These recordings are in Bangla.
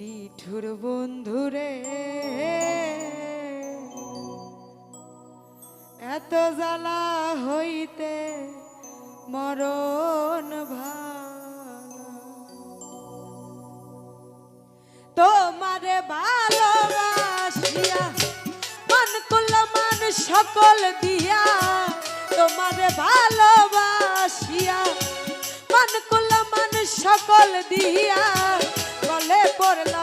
নিঠুর বন্ধুরে। এত জ্বালা হইতে মরণ ভালো। তোমারে ভালোবাসিয়া মন কুল মান সকল দিয়া। তোমারে ভালোবাসিয়া মন কুল মান সকল দিয়া। গলে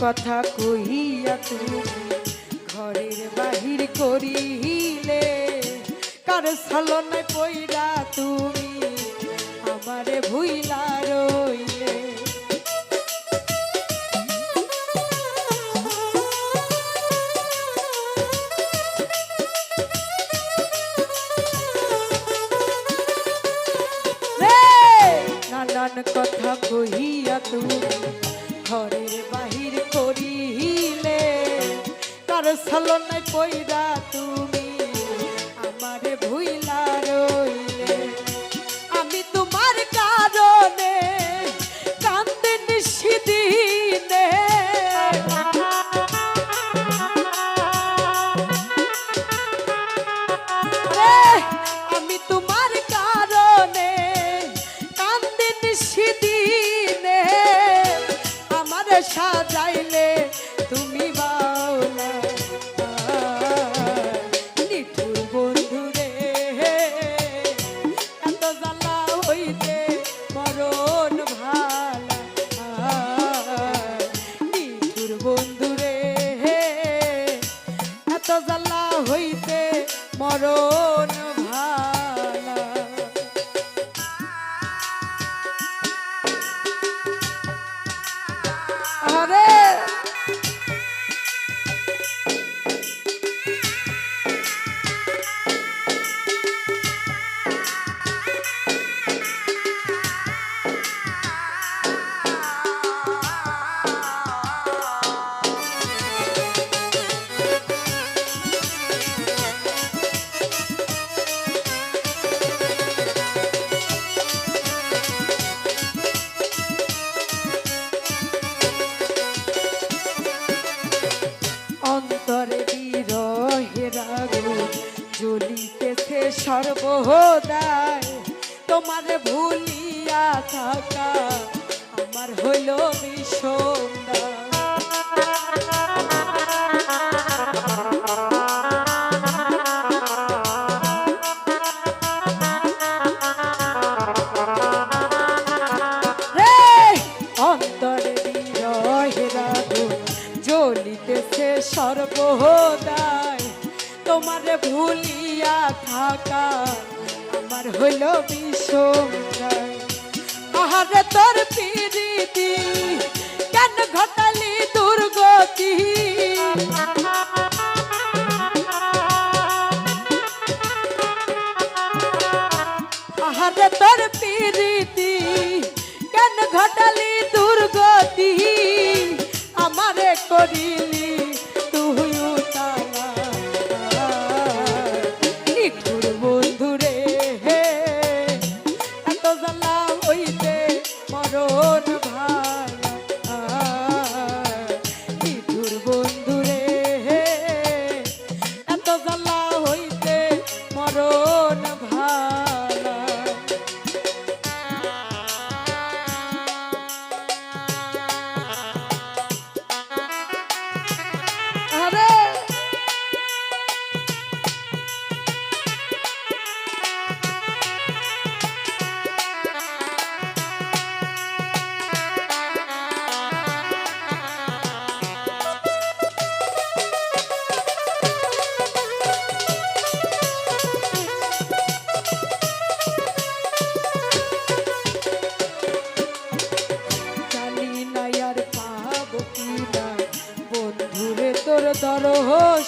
কথা কহিয়া তুমি ঘরের বাহির করিলে কার ছলনায় পইরা তুমি আমারে ভুইলা রইলে? নানান কথা কহিয়া তুমি ঘরের বাহির করিলে? তার ছলনায় পইরা তুমি আমারে মরণ সর্বদায় তোমার ভুলিয়া থাকা আমার হইল বিষমদায় রে তোমারে ভুলিয়া থাকা আমার হইল বিষম তোর পিরিতি কেন ঘটালি দুর্গতি? হবে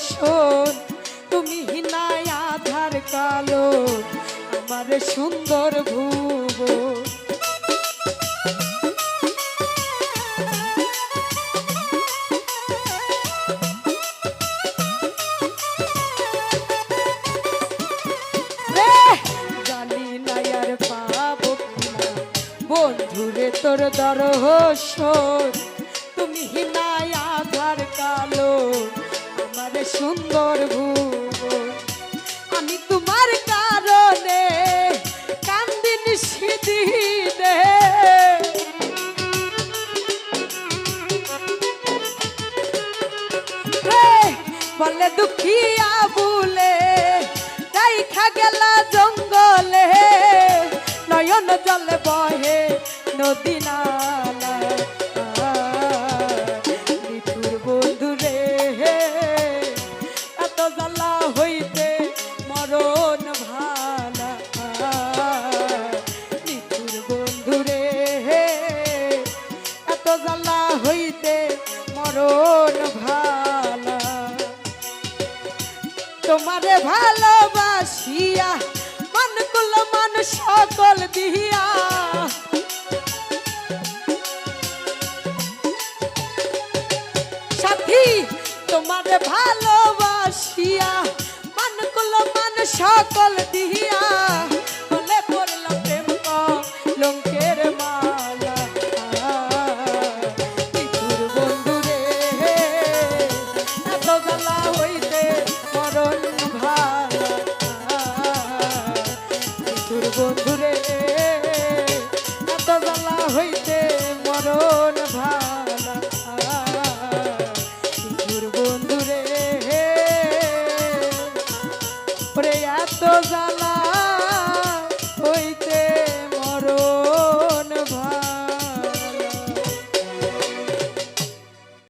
শোন তুমি হিনায় আধার কালো আমার সুন্দর ভুব বন্ধুরে তোর হিনায় কালো আমার সুন্দর ভুব আমি তোমার কারণে কান্দিন সিদিনে বলে দুঃখিয়া বুলে রাইখা গেলা জঙ্গলে। নয়ন জলে বহে নদী নালা। সকল দিয়া। সাথী তোমার ভালোবাসিয়া মন কুল মান সকল দিয়া।